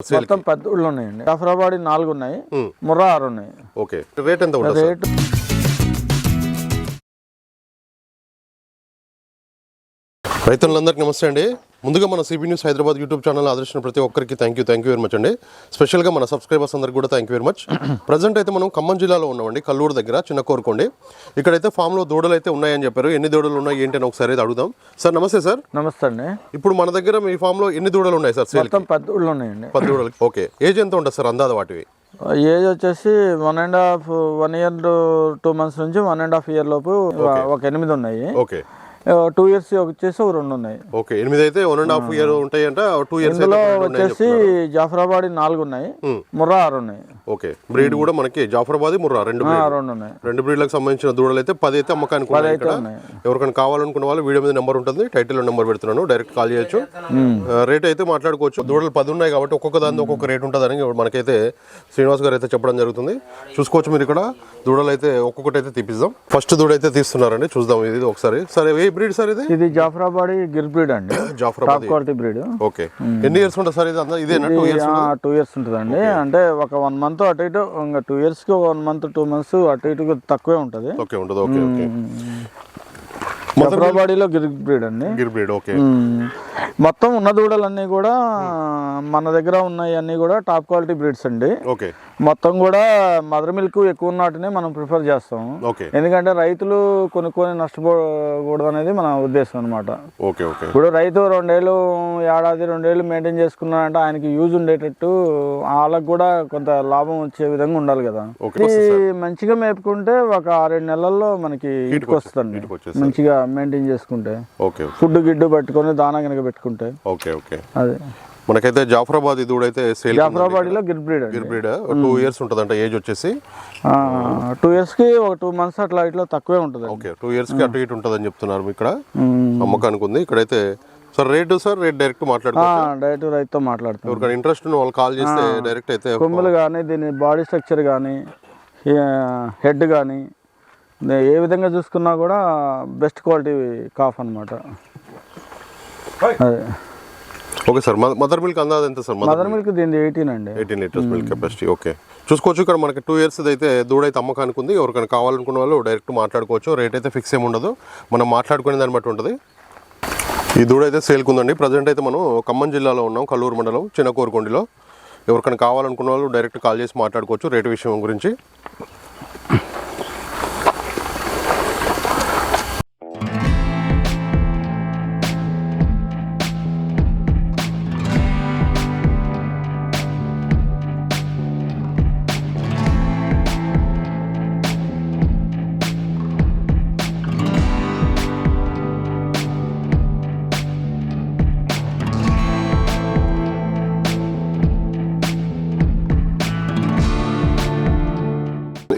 మొత్తం పెద్ద ఊళ్ళు ఉన్నాయండి. జాఫరాబాద్ నాలుగు ఉన్నాయి ముర్రా ఆరు ఉన్నాయి. ఓకే. రేట్ ఎంత రేటు రైతులందరికీ నమస్తే అండి. ముందుగా మన CB News Hyderabad YouTube channel ఆదర్శించిన ప్రతి ఒక్కరికి thank you thank you very much అండి. స్పెషల్గా మన సబ్స్క్రైబర్స్ అందరికి కూడా thank you very much present అయితే మనం ఖమ్మం జిల్లాలో ఉన్నామండి కల్లూరు దగ్గర చిన్న కోరుకోండి. ఇక్కడైతే ఫామ్లో దూడలు అయితే ఉన్నాయని చెప్పారు. ఎన్ని దూడలు ఉన్నాయి ఏంటి అని ఒకసారి అయితే అడుగుదాం. సార్ నమస్తే సార్. నమస్తే అండి. ఇప్పుడు మన దగ్గర మీ ఫామ్లో ఎన్ని దూడలు ఉన్నాయి సార్? మొత్తం పెద్ద ఊళ్ళు ఉన్నాయండి. పది దూడలు ఓకే. ఏజ్ ఎంత ఉంటుంది సార్ అందాద వాటివి? ఏజ్ వచ్చేసి one and half one year two months నుంచి వన్ అండ్ హాఫ్ ఇయర్ లోపు ఒక ఎనిమిది ఉన్నాయి. ఓకే. టూ ఇయర్స్ వచ్చేసి రెండు ఉన్నాయి. ఓకే ఎనిమిది అయితే వన్ అండ్ హాఫ్ ఇయర్ ఉంటాయంట టూ ఇయర్స్ ఇందులో వచ్చేసి జాఫరాబాద్ నాలుగు ఉన్నాయి. ముర్రా ఆరు ఉన్నాయి. ఓకే బ్రీడ్ కూడా మనకి జాఫరాబాద్ ముర్రా రెండు. రెండు ఉన్నాయి. రెండు బ్రీడ్లకు సంబంధించిన దూడలు అయితే పది అయితే అమ్మకానికి. ఎవరికైనా కావాలనుకున్న వాళ్ళు వీడియో మీద నెంబర్ ఉంటుంది టైటిల్ నెంబర్ పెడుతున్నాను డైరెక్ట్ కాల్ చేయొచ్చు. రేట్ అయితే మాట్లాడుకోవచ్చు. దూడలు పది ఉన్నాయి కాబట్టి ఒక్కొక్క దాని ఒక్కొక్క రేట్ ఉంటుందని మనకైతే శ్రీనివాస్ గారు అయితే చెప్పడం జరుగుతుంది. చూసుకోవచ్చు మీరు ఇక్కడ. దూడలు అయితే ఒక్కొక్కటి అయితే తీపిద్దాం. ఫస్ట్ దూడ అయితే తీస్తున్నారండి చూద్దాం ఇది ఒకసారి. సరే ఏ బ్రీడ్ సార్ ఇది? ఇది జాఫరాబాద్ గిర్ బ్రీడ్ అండి. జాఫరాబాద్. Quality breed okay. ఎన్ని ఇయర్స్ ఉంటుంది సార్ ఇది అంతా? ఇదేనా టూ ఇయర్స్ టూ ఇయర్స్ ఉంటుందండి. అంటే ఒక వన్ మంత్ అటు ఇటు ఇంకా టూ ఇయర్స్కి వన్ మంత్ టూ మంత్స్ అటు ఇటు తక్కువే ఉంటది. ఓకే ఉంటుంది. ఓకే జాఫరాబాడీలో గిర్ బ్రీడ్ అండి. Gir breed okay. మొత్తం ఉన్న దూడలన్నీ కూడా మన దగ్గర ఉన్నాయి అన్ని కూడా టాప్ క్వాలిటీ బ్రీడ్స్ అండి. ఓకే. మొత్తం కూడా మదర్ మిల్క్ ఎక్కువ ఉన్న వాటిని మనం ప్రిఫర్ చేస్తాం. ఓకే. ఎందుకంటే రైతులు కొనుక్కొని నష్టపోకూడదు అనేది మన ఉద్దేశం అనమాట ఓకే ఓకే. ఇప్పుడు రైతు రెండేళ్ళు ఏడాది రెండేళ్ళు మెయింటైన్ చేసుకున్నాడంటే ఆయనకి యూజ్ ఉండేటట్టు వాళ్ళకి కూడా కొంత లాభం వచ్చే విధంగా ఉండాలి కదా. మంచిగా మేపుకుంటే ఒక ఆరేడు నెలల్లో మనకి ఇటుకు వస్తుంది. మంచిగా మెయింటైన్ చేసుకుంటే ఓకే ఫుడ్ గిడ్డు పెట్టుకొని దానా కనుక పెట్టుకుంటే ఓకే ఓకే. అది. మనకైతే జాఫరాబాద్ ఇది కూడా అయితే sale జాఫరాబాడీలో Gir breed Gir breed two years ఉంటుందంట ఏజ్ వచ్చేసి. టూ ఇయర్స్కి ఒక టూ మంత్స్ అట్లా ఇట్లా తక్కువే ఉంటుంది ఓకే టూ ఇయర్స్కి అటు ఇటు ఉంటుందని చెప్తున్నారు ఇక్కడ. అమ్మకానికి ఉంది. ఇక్కడైతే sir rate sir rate direct మాట్లాడుకో డైరెక్ట్ రైతుతో మాట్లాడుతాం. ఎవరికైనా ఇంట్రెస్ట్ ఉన్న వాళ్ళు కాల్ చేస్తే డైరెక్ట్ అయితే కొమ్ములు కానీ దీని బాడీ స్ట్రక్చర్ కానీ హెడ్ కానీ ఏ విధంగా చూసుకున్నా కూడా బెస్ట్ క్వాలిటీ కాఫ్ అనమాట అదే. ఓకే సార్ మదర్ మిల్క్ అందాది ఎంత సార్ మదర్ మిల్క్ దీని ఎయిటీన్ అండి. Eighteen litres milk capacity okay. చూసుకోవచ్చు ఇక్కడ మనకి టూ ఇయర్స్ అయితే దూడ అయితే అమ్మకానికి ఉంది ఎవరికైనా కావాలనుకున్న వాళ్ళు డైరెక్ట్ మాట్లాడుకోవచ్చు. రేట్ అయితే ఫిక్స్ ఏమి ఉండదు. మనం మాట్లాడుకునే దాన్ని బట్టి ఉంటుంది. ఈ దూడ అయితే సేల్కి ఉందండి ప్రజెంట్ అయితే మనం ఖమ్మం జిల్లాలో ఉన్నాం కల్లూరు మండలం చిన్నకోరుకొండిలో. ఎవరికైనా కావాలనుకున్న వాళ్ళు డైరెక్ట్ కాల్ చేసి మాట్లాడుకోవచ్చు రేటు విషయం గురించి.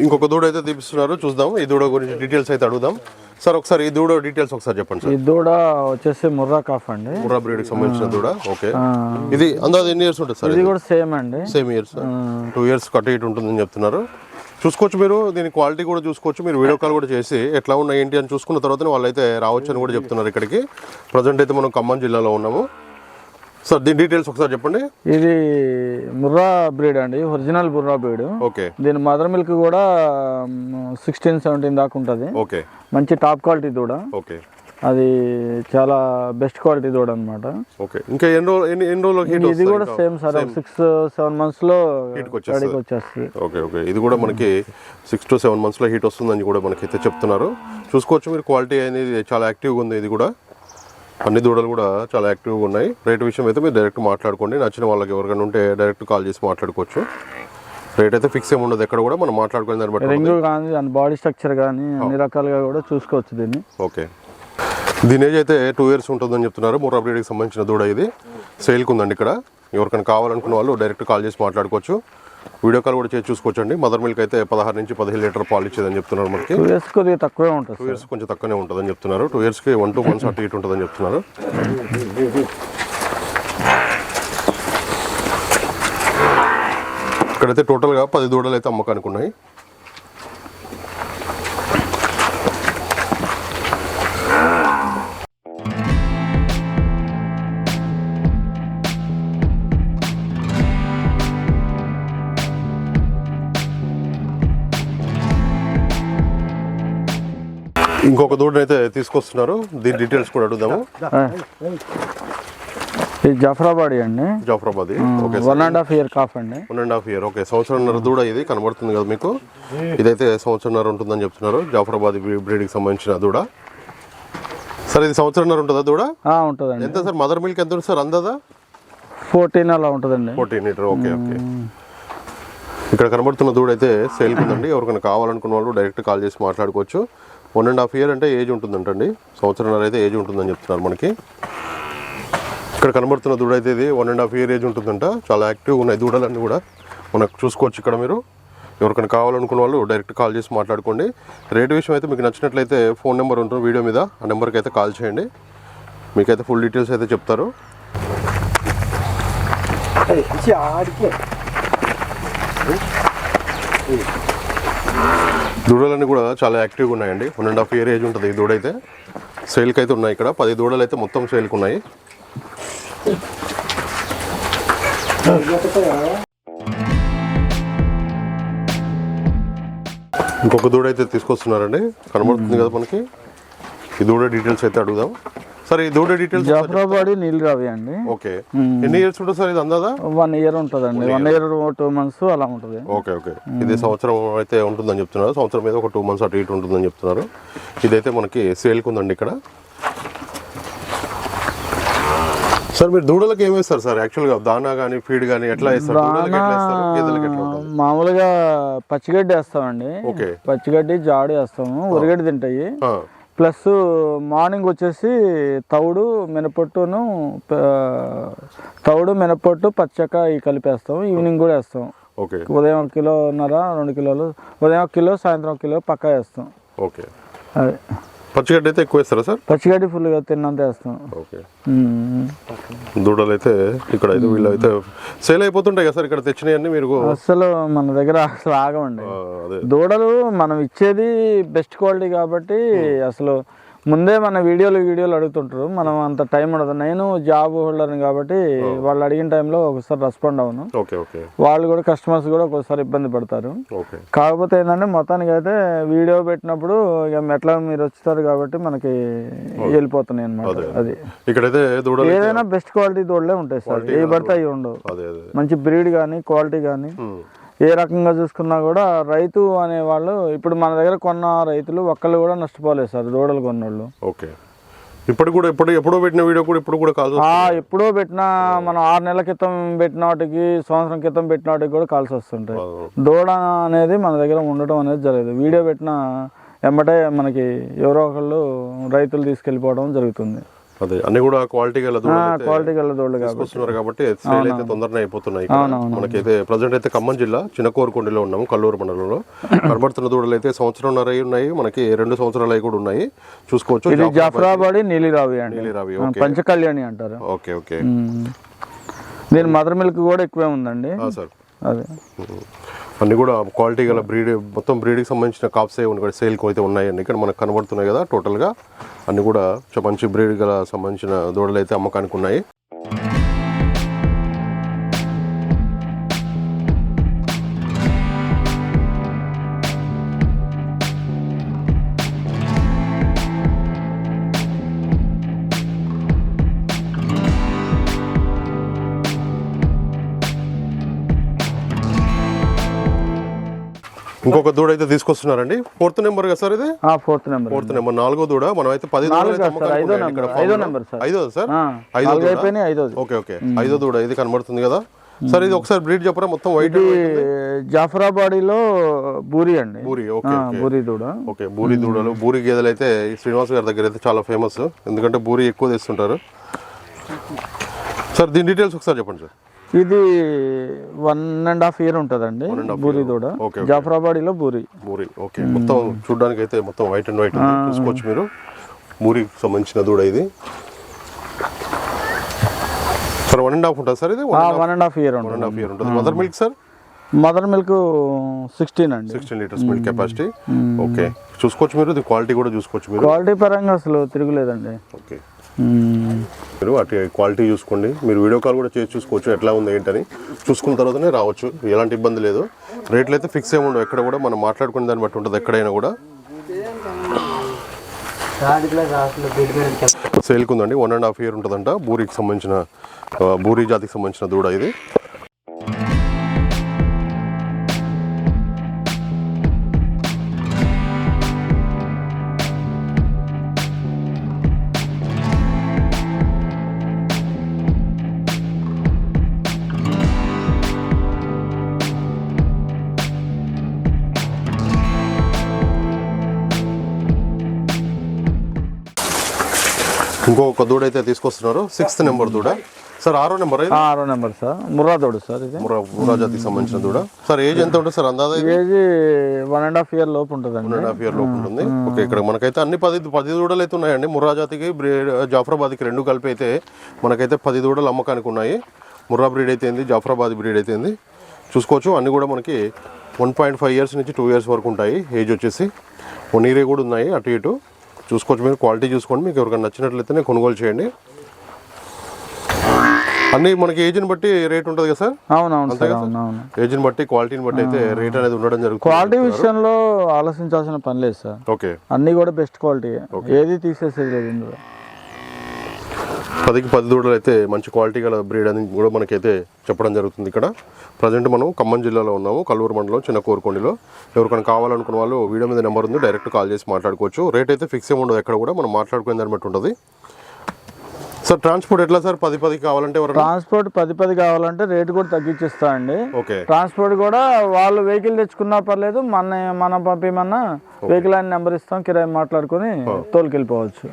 ఇంకొక దూడ అయితే తీపిస్తున్నారు. చూద్దాం. ఈ దూడ గురించి డీటెయిల్స్ అయితే అడుగుదాం. సార్ ఒకసారి ఈ దూడ డీటెయిల్స్ ఒకసారి చెప్పండి సార్. ఈ దూడ వచ్చేసి ముర్రా కాఫ్ అండి. ముర్రా బ్రీడ్కి సంబంధించిన దూడ. ఓకే. ఇది అందాది ఎన్ని ఇయర్స్ ఉంటుంది సార్ ఇది కూడా సేమ్ అండి. Same years two years cut ఇటు ఉంటుందని చెప్తున్నారు. చూసుకోవచ్చు మీరు దీని క్వాలిటీ కూడా చూసుకోవచ్చు. మీరు వీడియో కాల్ కూడా చేసి ఎట్లా ఉన్నాయి ఏంటి అని చూసుకున్న తర్వాత వాళ్ళైతే రావచ్చు అని కూడా చెప్తున్నారు ఇక్కడికి. ప్రజెంట్ అయితే మనం ఖమ్మం జిల్లాలో ఉన్నాము. సార్ దీని డీటెయిల్స్ ఒకసారి చెప్పండి. ఇది ముర్రా బ్రీడ్ అండి ఒరిజినల్ ముర్రా బ్రీడ్. ఓకే. దీని మదర్ మిల్క్ కూడా సిక్స్టీన్ సెవెంటీన్ దాకా ఉంటుంది. ఓకే. మంచి టాప్ క్వాలిటీ దూడ. ఓకే. అది చాలా బెస్ట్ క్వాలిటీ దూడ అనమాట ఓకే. ఇంకా ఎన్ని రోజులు ఎన్ని ఎన్ని రోజులు ఇది కూడా సేమ్ సార్ సిక్స్ సెవెన్ మంత్స్లో. రెడీకి వచ్చేస్తుంది. Okay okay. ఇది కూడా మనకి సిక్స్ టు సెవెన్ మంత్స్లో హీట్ వస్తుందని కూడా మనకి అయితే చెప్తున్నారు. చూసుకోవచ్చు మీరు క్వాలిటీ అనేది చాలా యాక్టివ్గా ఉంది ఇది కూడా. అన్ని దూడలు కూడా చాలా యాక్టివ్గా ఉన్నాయి. రేట్ విషయం అయితే మీరు డైరెక్ట్ మాట్లాడుకోండి. నచ్చిన వాళ్ళకి ఎవరికైనా ఉంటే డైరెక్ట్ కాల్ చేసి మాట్లాడుకోవచ్చు. రేట్ అయితే ఫిక్స్ ఏమి ఉండదు. ఎక్కడ కూడా మనం మాట్లాడుకునే దాన్ని బట్టి రింగ్ కానీ దాని బాడీ స్ట్రక్చర్ కానీ అన్ని రకాలుగా కూడా చూసుకోవచ్చు దీన్ని. ఓకే దీని ఏజ్ అయితే టూ ఇయర్స్ ఉంటుందని చెప్తున్నారు. ముర్రా బ్రీడ్కి సంబంధించిన దూడ ఇది. సేల్కి ఉందండి ఇక్కడ. ఎవరికైనా కావాలనుకున్న వాళ్ళు డైరెక్ట్ కాల్ చేసి మాట్లాడుకోవచ్చు. వీడియో కాల్ కూడా చేసి చూసుకోవచ్చు అండి మదర్ మిల్క్ అయితే పదహారు నుంచి పదిహేను లీటర్ పాలు ఇచ్చేదని చెప్తున్నారు మనకి. టూ ఇయర్స్ కొద్దిగా తక్కువే ఉంటుంది టూ ఇయర్స్ కొంచెం తక్కువనే ఉంటుందని చెప్తున్నారు. టూ ఇయర్స్కి వన్ టూ మంత్స్ అటు ఇటు ఉంటుందని చెప్తున్నారు. ఇక్కడైతే టోటల్గా పది దూడలు అయితే అమ్మకానికి ఉన్నాయి. ఇంకొక దూడని అయితే తీసుకొస్తున్నారు. దీని డీటెయిల్స్ కూడా అడుగుదాము. ఇది జఫరాబాడీ అండి. Jafarabad. Okay one and half year calf అండి. One and half year okay సంవత్సరంన్నర దూడ ఇది కనబడుతుంది కదా మీకు? ఇదైతే సంవత్సరంన్నర ఉంటుందని చెప్తున్నారు. జాఫరాబాద్ బ్రీడ్కి సంబంధించిన దూడ. సార్ ఇది సంవత్సరంన్నర ఉంటుందా దూడ? ఆ, ఉంటుందండి. ఎంత సార్? మదర్ మిల్క్ ఎంత ఉంది సార్? అందదా? ఫోర్టీన్ అలా ఉంటుందండి. Fourteen litre. Okay okay. ఇక్కడ కనబడుతున్న దూడ అయితే సేల్ ఉందండి ఎవరికైనా కావాలనుకున్న వాళ్ళు డైరెక్ట్ కాల్ చేసి మాట్లాడుకోవచ్చు. వన్ అండ్ హాఫ్ ఇయర్ అంటే ఏజ్ ఉంటుందంటండి. సంవత్సరంన్నర అయితే ఏజ్ ఉంటుందని చెప్తున్నారు మనకి. ఇక్కడ కనబడుతున్న దూడ అయితే ఇది one and half year age ఉంటుందంట. చాలా యాక్టివ్గా ఉన్నాయి దూడలన్నీ కూడా. మనకు చూసుకోవచ్చు ఇక్కడ మీరు. ఎవరికైనా కావాలనుకున్న వాళ్ళు డైరెక్ట్ కాల్ చేసి మాట్లాడుకోండి. రేటు విషయం అయితే మీకు నచ్చినట్లయితే ఫోన్ నెంబర్ ఉంటుంది వీడియో మీద. ఆ నెంబర్కి అయితే కాల్ చేయండి. మీకైతే ఫుల్ డీటెయిల్స్ అయితే చెప్తారు. దూడలన్నీ కూడా చాలా యాక్టివ్గా ఉన్నాయండి. One and half year age ఉంటుంది ఈ దూడ అయితే సేల్కి అయితే ఉన్నాయి ఇక్కడ. పది దూడలు అయితే మొత్తం సేల్కి ఉన్నాయి. ఇంకొక దూడ అయితే తీసుకొస్తున్నారండి. కనబడుతుంది కదా మనకి. ఈ దూడ డీటెయిల్స్ అయితే అడుగుదాం. సరే ఈ దూడ డీటెయిల్స్ జఫరాబాడీ నీళ్ళు రవి అండి. ఓకే. ఎన్ని ఇయర్స్ ఉంటుంది సార్ ఇది అందాదా వన్ ఇయర్ ఉంటుందండి. వన్ ఇయర్ టూ మంత్స్ అలా ఉంటుంది. Okay okay. ఇది సంవత్సరం అయితే ఉంటుందని చెప్తున్నారు. సంవత్సరం మీద ఒక టూ మంత్స్ అటు ఇటు ఉంటుందని చెప్తున్నారు. ఇదైతే మనకి సేల్కి ఉందండి ఇక్కడ. సార్ మీరు దూడలకు ఏం వేస్తారు సార్? యాక్చువల్గా దానా కానీ ఫీడ్ కానీ ఎట్లా వేస్తారు? మామూలుగా పచ్చిగడ్డి వేస్తామండి. ఓకే. పచ్చిగడ్డి జాడి వేస్తాము. ఉరగడ్డి తింటాయి. ప్లస్ మార్నింగ్ వచ్చేసి తౌడు మినపట్టును తౌడు మినపట్టు పచ్చక ఇవి కలిపేస్తాం. ఈవినింగ్ కూడా వేస్తాం. ఓకే. ఉదయం ఒక కిలోన్నర రెండు కిలోలు. ఉదయం ఒక కిలో సాయంత్రం ఒక కిలో పక్కా వేస్తాం. ఓకే. అదే. పచ్చిగడ్డ అయితే ఎక్కువ వేస్తారా సార్? పచ్చిగడ్డి ఫుల్గా తిన్నంత వేస్తాం. ఓకే. దూడలు అయితే ఇక్కడ అయితే వీళ్ళు అయితే సేల్ అయిపోతుంటాయి కదా సార్ ఇక్కడ తెచ్చినవన్నీ మీరు? అసలు మన దగ్గర అసలు ఆగమండి దూడలు మనం ఇచ్చేది బెస్ట్ క్వాలిటీ కాబట్టి అసలు ముందే మన వీడియోలు వీడియోలు అడుగుతుంటారు. మనం అంత టైం ఉండదు. నేను జాబ్ హోల్డర్ని కాబట్టి వాళ్ళు అడిగిన టైంలో ఒకసారి రెస్పాండ్ అవును. వాళ్ళు కూడా కస్టమర్స్ కూడా ఒక్కోసారి ఇబ్బంది పడతారు. కాకపోతే ఏంటంటే మొత్తానికి అయితే వీడియో పెట్టినప్పుడు ఇక ఎట్లా మీరు వచ్చుతారు కాబట్టి మనకి వెళ్ళిపోతున్నాయి అనమాట అది ఇక్కడైతే ఏదైనా బెస్ట్ క్వాలిటీ దూడలే ఉంటాయి సార్. ఏ పడితే అవి ఉండవు. మంచి బ్రీడ్ కానీ క్వాలిటీ కానీ. ఏ రకంగా చూసుకున్నా కూడా రైతు అనేవాళ్ళు ఇప్పుడు మన దగ్గర కొన్న రైతులు ఒక్కళ్ళు కూడా నష్టపోలేదు సార్ దూడలు కొన్నోళ్ళు. ఓకే. ఇప్పుడు కూడా ఇప్పుడు ఎప్పుడో పెట్టిన వీడియో కూడా ఇప్పుడు కూడా కాల్ ఆ ఎప్పుడో పెట్టిన మనం ఆరు నెలల క్రితం పెట్టిన వాటికి సంవత్సరం క్రితం పెట్టిన వాటికి కూడా కాల్స్ వస్తుంటాయి. దూడ అనేది మన దగ్గర ఉండటం అనేది జరగదు. వీడియో పెట్టిన ఎమ్మటే మనకి ఎవరో ఒకళ్ళు రైతులు తీసుకెళ్ళిపోవడం జరుగుతుంది. అదే అన్ని కూడా క్వాలిటీ గల క్వాలిటీ గల దూడలు కాబట్టి. తీసుకొస్తున్నారు కాబట్టి సేల్ అయితే తొందరనే అయిపోతున్నాయి. మనకైతే ప్రజెంట్ అయితే ఖమ్మం జిల్లా చిన్నకోరుకొండలో ఉన్నాము కల్లూరు మండలంలో. కనబడుతున్న దూడలు అయితే సంవత్సరంన్నర ఉన్నాయి మనకి రెండు సంవత్సరాలు అయి కూడా ఉన్నాయి. చూసుకోవచ్చు. ఇది జాఫరాబాడి నీలిరావి అండి. నీలిరావి పంచకళ్యాణి అంటారు. Okay okay. దీని మదర్ మిల్క్ కూడా ఎక్కువే ఉందండి. సార్. అదే. అన్ని కూడా క్వాలిటీ గల బ్రీడ్ మొత్తం బ్రీడ్కి సంబంధించిన కాప్స్ ఏ ఉన్నాయి సేల్కి అయితే ఉన్నాయండి. ఇక్కడ మనకు కనబడుతున్నాయి కదా టోటల్గా. అన్ని కూడా మంచి బ్రీడ్ గల సంబంధించిన దూడలు అయితే అమ్మకానికి ఉన్నాయి. ఇంకొక దూడ అయితే తీసుకొస్తున్నారండి. ఫోర్త్ నెంబర్ కదా సార్ ఇది? ఫోర్త్ నెంబర్ ఫోర్త్ నెంబర్ నాలుగో దూడ. మనం అయితే పది ఐదో నెంబర్, ఐదో సార్. ఐదో ఐదో ఓకే ఓకే. ఐదో దూడ ఇది కనబడుతుంది కదా? సార్ ఇది ఒకసారి బ్రీడ్ చెప్పరా? మొత్తం వైట్ జాఫరాబాడీలో బూరి అండి. బూరి ఓకే బూరి దూడ. ఓకే బూరి దూడలు. బూరి గేదెలు అయితే శ్రీనివాస్ గారి దగ్గర అయితే చాలా ఫేమస్ ఎందుకంటే బూరి ఎక్కువ తెస్తుంటారు. సార్ దీని డీటెయిల్స్ ఒకసారి చెప్పండి సార్. ఇది వన్ అండ్ హాఫ్ ఇయర్ ఉంటుందండి బూరి దూడ. జాఫరాబాడీలో బూరి. బూరి ఓకే. మొత్తం చూడడానికి అయితే మొత్తం వైట్ అండ్ వైట్ చూసుకోవచ్చు మీరు. బూరికి సంబంధించిన దూడ ఇది. సార్ వన్ అండ్ హాఫ్ ఉంటుంది సార్ ఇది? One and half year one and half year ఉంటుంది. Mother milk sir mother milk sixteen అండి. Sixteen litres milk capacity okay చూసుకోవచ్చు మీరు ఇది క్వాలిటీ కూడా చూసుకోవచ్చు మీరు. క్వాలిటీ పరంగా అసలు తిరుగులేదండి. ఓకే. మీరు అటు క్వాలిటీ చూసుకోండి. మీరు వీడియో కాల్ కూడా చేసి చూసుకోవచ్చు ఎట్లా ఉంది ఏంటని. చూసుకున్న తర్వాతనే రావచ్చు ఎలాంటి ఇబ్బంది లేదు. రేట్లు అయితే ఫిక్స్ ఏమి ఉండవు ఎక్కడ కూడా మనం మాట్లాడుకునే దాన్ని బట్టి ఉంటుంది ఎక్కడైనా కూడా. సేల్కి ఉందండి వన్ అండ్ హాఫ్ ఇయర్ ఉంటుందంట బూరికి సంబంధించిన బూరి జాతికి సంబంధించిన దూడ ఇది. ఇంకొక దూడ అయితే తీసుకొస్తున్నారు. సిక్స్త్ నెంబర్ దూడ. సార్ ఆరో నెంబర్ ఆరో నెంబర్ సార్ ముర్రాదోడు సార్ ఇది. ముర్రా ముర్రా జాతికి సంబంధించిన దూడ. సార్ ఏజ్ ఎంత ఉంటుంది సార్ ఇది? Age one and half year లోపు ఉంటుందండి. వన్ అండ్ హాఫ్ ఇయర్ లోపు ఉంటుంది. ఓకే ఇక్కడ మనకైతే అన్ని పది పది దూడలు అయితే ఉన్నాయండి. ముర్రా జాతికి బ్రీడ్ జాఫరాబాద్కి రెండు కలిపి అయితే మనకైతే పది దూడలు అమ్మకానికి ఉన్నాయి. ముర్రా బ్రీడ్ అయితే ఏంది? జాఫరాబాద్ బ్రీడ్ అయితే ఏంది? చూసుకోవచ్చు. అన్ని కూడా మనకి వన్ పాయింట్ ఫైవ్ ఇయర్స్ నుంచి టూ ఇయర్స్ వరకు ఉంటాయి. ఏజ్ వచ్చేసి. వన్ ఇయర్ కూడా ఉన్నాయి అటు ఇటు. చూసుకోవచ్చు. మీరు క్వాలిటీ చూసుకోండి. మీకు ఎవరికైనా నచ్చినట్లయితేనే కొనుగోలు చేయండి. అన్ని మనకి ఏజ్ని బట్టి రేట్ ఉంటుంది కదా సార్? అవునవును ఏజ్ని బట్టి క్వాలిటీని బట్టి అయితే రేట్ అనేది ఉండడం జరుగుతుంది క్వాలిటీ విషయంలో ఆలోచించాల్సిన పని లేదు సార్. ఓకే. అన్నీ కూడా బెస్ట్ క్వాలిటీ. ఏది తీసేసేది లేదు ఇందులో. పదికి పది దూడలు అయితే మంచి క్వాలిటీ గల బ్రీడ్ అని కూడా మనకైతే చెప్పడం జరుగుతుంది ఇక్కడ. ప్రజెంట్ మనం ఖమ్మం జిల్లాలో ఉన్నాము కల్లూరు మండలం చిన్న కోరుకొండిలో. ఎవరికైనా కావాలనుకున్న వాళ్ళు వీడియో మీద నెంబర్ ఉంది డైరెక్ట్ కాల్ చేసి మాట్లాడుకోవచ్చు. రేట్ అయితే ఫిక్స్ ఏమి ఉండదు ఎక్కడ కూడా మనం మాట్లాడుకునే దాన్ని బట్టి ఉంటుంది. సార్ ట్రాన్స్పోర్ట్ ఎట్లా సార్ పది పది కావాలంటే ట్రాన్స్పోర్ట్ పది పది కావాలంటే రేటు కూడా తగ్గించిస్తా అండి. ఓకే ట్రాన్స్పోర్ట్ కూడా వాళ్ళు వెహికల్ తెచ్చుకున్నా పర్లేదు మన మనం పంపించమన్నా వెహికల్ అని నెంబర్ ఇస్తాం కిరాయి మాట్లాడుకొని తోలుకెళ్ళిపోవచ్చు.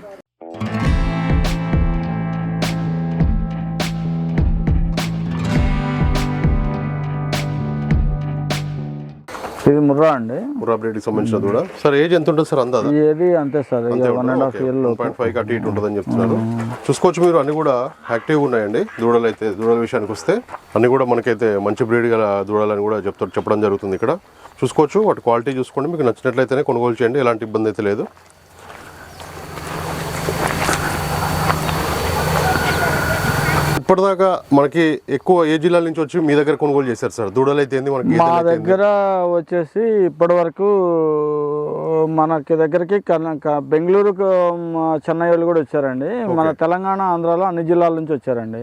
ఇది ముర్రా అండి. ముర్రా బ్రీడ్కి సంబంధించిన దూడ సార్ ఏజ్ ఎంత ఉంటుంది సార్ అందాదా ఏది అంతే సార్ వన్ అండ్ హాఫ్ ఇయర్లో పాయింట్ ఫైవ్ అటు ఇటు ఉంటుందని చెప్తున్నారు. చూసుకోవచ్చు మీరు అన్ని కూడా యాక్టివ్గా ఉన్నాయండి. దూడలు అయితే దూడల విషయానికి వస్తే అన్ని కూడా మనకైతే మంచి బ్రీడ్ గల దూడలని కూడా చెప్తారు చెప్పడం జరుగుతుంది ఇక్కడ. చూసుకోవచ్చు వాటి క్వాలిటీ చూసుకోండి. మీకు నచ్చినట్లయితేనే కొనుగోలు చేయండి. ఎలాంటి ఇబ్బంది అయితే లేదు. ఇప్పటిదాకా మనకి ఎక్కువ ఏ జిల్లాల నుంచి వచ్చి మీ దగ్గర కొనుగోలు చేశారు సార్? దూడలు అయితే మనకి మా? దగ్గర వచ్చేసి ఇప్పటి వరకు మనకి దగ్గరికి మా చెన్నై వాళ్ళు కూడా వచ్చారండి. మన తెలంగాణ ఆంధ్రాలో అన్ని జిల్లాల నుంచి వచ్చారండి.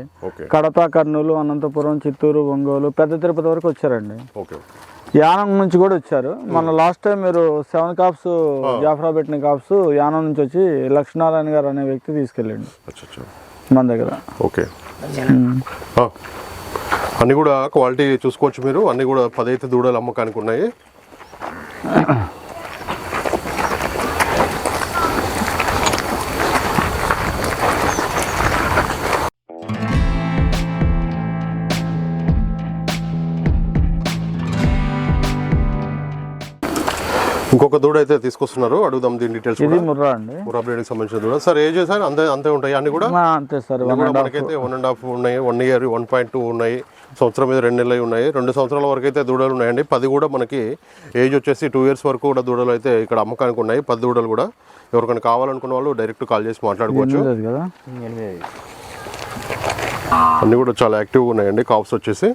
కడప కర్నూలు అనంతపురం చిత్తూరు ఒంగోలు పెద్ద తిరుపతి వరకు వచ్చారండి. ఓకే. యానం నుంచి కూడా వచ్చారు. మన లాస్ట్ టైం మీరు సెవెన్ కాప్స్ జాఫరా పెట్టిన కాప్స్ యానం నుంచి వచ్చి లక్ష్మీనారాయణ గారు అనే వ్యక్తి తీసుకెళ్ళండి. మన దగ్గర. ఓకే. అన్నీ కూడా క్వాలిటీ చూసుకోవచ్చు మీరు. అన్నీ కూడా పదైతే దూడలు అమ్మకానికి ఉన్నాయి. ఇంకొక దూడ అయితే తీసుకొస్తున్నారు. అడుగుదాం దీని డీటెయిల్స్ ఇది కూడా. ముర్రా అండి. మురా బ్రీడ్కి సంబంధించిన దూడ. సార్ ఏజ్ సార్ అంతే అంతే ఉంటాయి? అన్ని కూడా? అంతే సార్ మనకైతే వన్ అండ్ హాఫ్ ఉన్నాయి. One year one point two ఉన్నాయి. సంవత్సరం మీద రెండు నెలలు ఉన్నాయి. రెండు సంవత్సరాల వరకు అయితే దూడలు ఉన్నాయండి. పది కూడా మనకి ఏజ్ వచ్చేసి టూ ఇయర్స్ వరకు కూడా దూడలు అయితే ఇక్కడ అమ్మకానికి ఉన్నాయి. పది దూడలు కూడా ఎవరికైనా కావాలనుకున్న వాళ్ళు డైరెక్ట్ కాల్ చేసి మాట్లాడుకోవచ్చు. అన్నీ కూడా చాలా యాక్టివ్గా ఉన్నాయండి. కాప్స్ వచ్చేసి.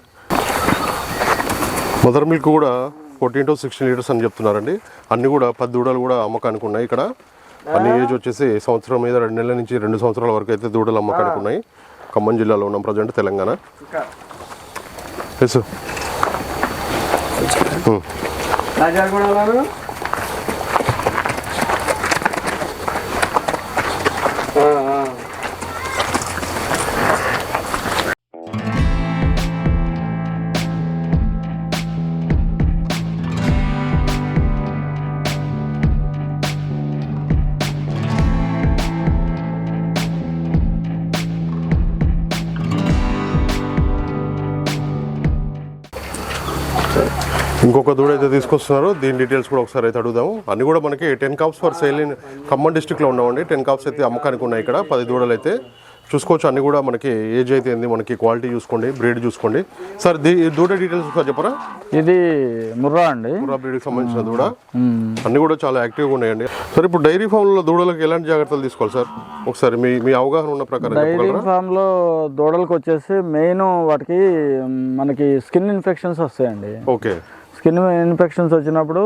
మదర్ మిల్క్ కూడా ఫోర్టీన్ టు సిక్స్టీన్ లీటర్స్ అని చెప్తున్నారండి. అన్ని కూడా పది దూడలు కూడా అమ్మకానికి ఉన్నాయి ఇక్కడ. అన్ని ఏజ్ వచ్చేసి సంవత్సరం మీద రెండు నెలల నుంచి రెండు సంవత్సరాల వరకు అయితే దూడలు అమ్మకానికి ఉన్నాయి. ఖమ్మం జిల్లాలో ఉన్నాం ప్రజెంట్ తెలంగాణ. ఎస్ ఇంకొక దూడ అయితే తీసుకొస్తున్నారు. దీని డీటెయిల్స్ కూడా ఒకసారి అయితే అడుగుదాము. అన్ని కూడా మనకి ten calves for sale in Khammam డిస్టిక్లో ఉన్నామండి. టెన్ కాప్స్ అయితే అమ్మకానికి ఉన్నాయి ఇక్కడ. పది దూడలు అయితే. చూసుకోవచ్చు. అన్ని కూడా మనకి ఏజ్ అయితే ఏంది? మనకి క్వాలిటీ చూసుకోండి బ్రీడ్ చూసుకోండి. సార్ దీ దూడ డీటెయిల్స్ ఒకసారి చెప్పరా? ఇది ముర్రా అండి. పూరా బ్రీడ్కి సంబంధించిన దూడ. అన్ని కూడా చాలా యాక్టివ్గా ఉన్నాయండి. సార్ ఇప్పుడు డైరీ ఫామ్లో దూడలకు ఎలాంటి జాగ్రత్తలు తీసుకోవాలి సార్ ఒకసారి మీ మీ అవగాహన ఉన్న ప్రకారం డైరీ చెప్పగలరా? ఫామ్లో దూడలకు వచ్చేసి మెయిన్ వాటికి మనకి స్కిన్ ఇన్ఫెక్షన్స్ వస్తాయండి. ఓకే స్కిన్ ఇన్ఫెక్షన్స్ వచ్చినప్పుడు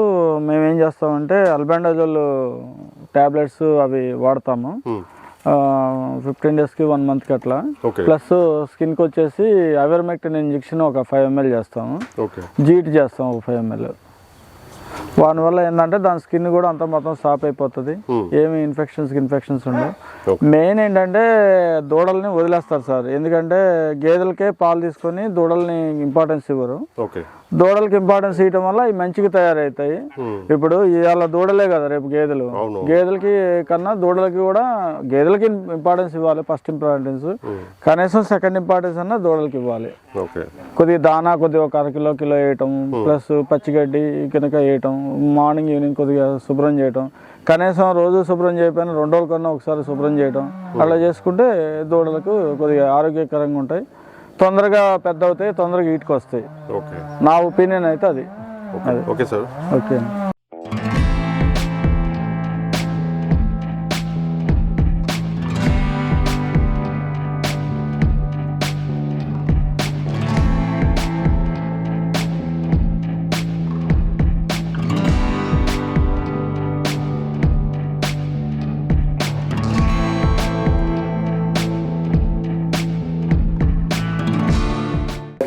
మేము ఏం చేస్తామంటే అల్బాండాజోల్ టాబ్లెట్స్ అవి వాడతాము. ఫిఫ్టీన్ డేస్కి వన్ మంత్కి అట్లా. ప్లస్ స్కిన్కి వచ్చేసి అవర్మెక్టిన్ ఇంజెక్షన్ ఒక ఫైవ్ ఎంఎల్ చేస్తాము. జీట్ చేస్తాం ఒక ఫైవ్ ఎంఎల్. వల్ల ఏంటంటే దాని స్కిన్ కూడా అంత మొత్తం స్టాప్ అయిపోతుంది. Hmm. ఏమి ఇన్ఫెక్షన్స్ ఇన్ఫెక్షన్స్ ఉండవు. మెయిన్ ఏంటంటే దూడల్ని వదిలేస్తారు సార్. ఎందుకంటే గేదెలకే పాలు తీసుకొని దూడల్ని ఇంపార్టెన్స్ ఇవ్వరు. దూడలకి ఇంపార్టెన్స్ ఇవ్వడం వల్ల ఇవి మంచిగా తయారవుతాయి. ఇప్పుడు ఇవాళ దూడలే కదా రేపు గేదెలు. గేదెలకి కన్నా దూడలకి కూడా గేదెలకి ఇంపార్టెన్స్ ఇవ్వాలి ఫస్ట్ ఇంపార్టెన్స్ కనీసం సెకండ్ ఇంపార్టెన్స్ అన్న దూడలకి ఇవ్వాలి. కొద్దిగా దానా కొద్దిగా ఒక అర కిలో కిలో వేయటం ప్లస్ పచ్చిగడ్డి కనుక వేయటం మార్నింగ్ ఈవినింగ్ కొద్దిగా శుభ్రం చేయటం. కనీసం రోజు శుభ్రం చేయకపోయినా రెండు రోజుల కన్నా ఒకసారి శుభ్రం చేయటం. అలా చేసుకుంటే దూడలకు కొద్దిగా ఆరోగ్యకరంగా ఉంటాయి. తొందరగా పెద్ద అవుతాయి తొందరగా ఈటుకు వస్తాయి ఓకే. నా ఒపీనియన్ అయితే అది. ఓకే. Okay sir. ఓకే.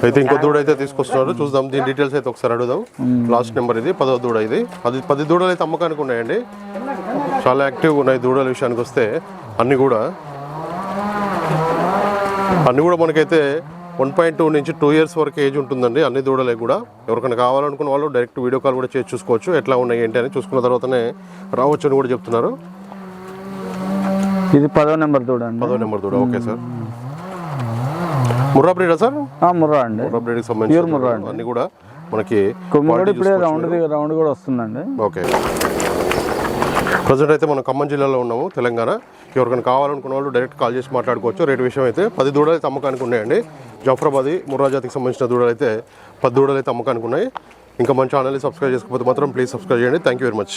అయితే ఇంకో దూడ అయితే తీసుకొస్తున్నారు. చూద్దాం దీని డీటెయిల్స్ అయితే ఒకసారి అడుగుదాం. లాస్ట్ నెంబర్ ఇది పదో దూడ ఇది. అది పది దూడలు అయితే అమ్మకానికి ఉన్నాయండి. చాలా యాక్టివ్గా ఉన్నాయి దూడల విషయానికి వస్తే. అన్నీ కూడా. అన్నీ కూడా మనకైతే వన్ పాయింట్ టూ నుంచి టూ ఇయర్స్ వరకు ఏజ్ ఉంటుందండి. అన్ని దూడలే కూడా. ఎవరికైనా కావాలనుకున్న వాళ్ళు డైరెక్ట్ వీడియో కాల్ కూడా చేసి చూసుకోవచ్చు. ఎట్లా ఉన్నాయి ఏంటి అని చూసుకున్న తర్వాతనే రావచ్చు అని కూడా చెప్తున్నారు. ఇది పదో నెంబర్ చూడండి పదో నెంబర్ దూడ. ఓకే సార్ ముర్రా బ్రీడా సార్? ముర్రా అండి. ముర్రా బ్రీడ్కి సంబంధించి అన్ని కూడా మనకి కొమ్మి కూడా quality ఇప్పుడే. రౌండ్ రౌండ్ కూడా వస్తుందండి. ఓకే. ప్రజెంట్ అయితే మనం ఖమ్మం జిల్లాలో ఉన్నాము తెలంగాణ. ఎవరికైనా కావాలనుకున్న వాళ్ళు డైరెక్ట్ కాల్ చేసి మాట్లాడుకోవచ్చు. రేటు విషయం అయితే పది దూడలు అయితే అమ్మకానికి ఉన్నాయండి. జాఫరాబాద్ ముర్రా జాతికి సంబంధించిన దూడలు అయితే పది దూడలు అయితే అమ్మకానికి ఉన్నాయి. ఇంకా మన ఛానల్ని సబ్స్క్రైబ్ చేసుకోకపోతే మాత్రం ప్లీజ్ సబ్స్క్రైబ్ చేయండి. Thank you very much